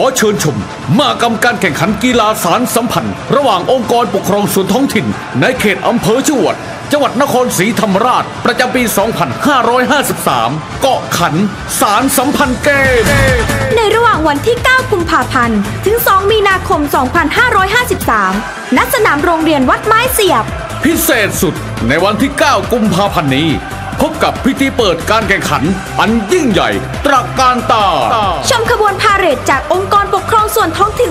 อเชิญชมมากรรมการแข่งขันกีฬาสารสัมพันธ์ ระหว่างองค์กรปกครองส่วนท้องถิ่น ในเขตอำเภอชวด จังหวัดนครศรีธรรมราช ประจำปี 2553 เกาะขันสารสัมพันธ์เกมในระหว่างวันที่ 9 กุมภาพันธ์ ถึง 2 มีนาคม 2553 ณ สนามโรงเรียนวัดไม้เสียบ พิเศษสุดในวันที่ 9 กุมภาพันธ์นี้พบกับพิธีเปิดการแข่งขัน อันยิ่งใหญ่ตระการตาชมขบวนพา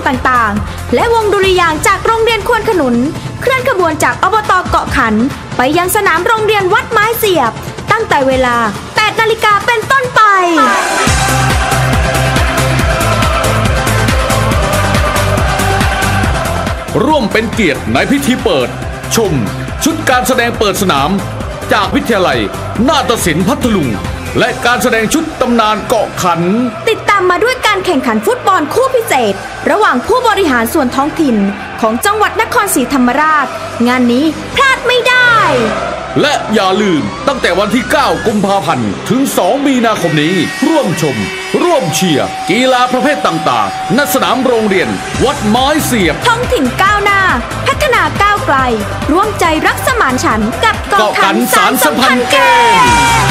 ต่างๆ และวงดุริยางจากโรงเรียนควนขนุน เคลื่อนขบวนจากอบตเกาะขัน ไปยังสนามโรงเรียนวัดไม้เสียบ ตั้งแต่เวลา 8 นาฬิกาเป็นต้นไปร่วมเป็นเกียรติในพิธีเปิด ชม ชุดการแสดงเปิดสนาม จากวิทยาลัย นาฏศิลป์พัทลุง และการแสดงชุดตำนานเกาะขัน ติดามมาด้วยการแข่งขันฟุตบอลคู่พิเศษ ระหว่างผู้บริหารส่วนท้องถิ่น ของจังหวัดนครศรีธรรมราช งานนี้พลาดไม่ได้ และอย่าลืมตั้งแต่วันที่ 9 กุมภาพันธ์ ถึง 2 มีนาคมนี้ ร่วมชม ร่วมเชียร์ กีฬาประเภทต่างๆณสนามโรงเรียน วัดไม้เสียบ ท้องถิ่นก้าวหน้า พัฒนาก้าวไกล ร่วมใจรักสมานฉันท์กับเกาะเกาะขัขันนสารสัมพันธ์เกสารสัมพันธ์เกม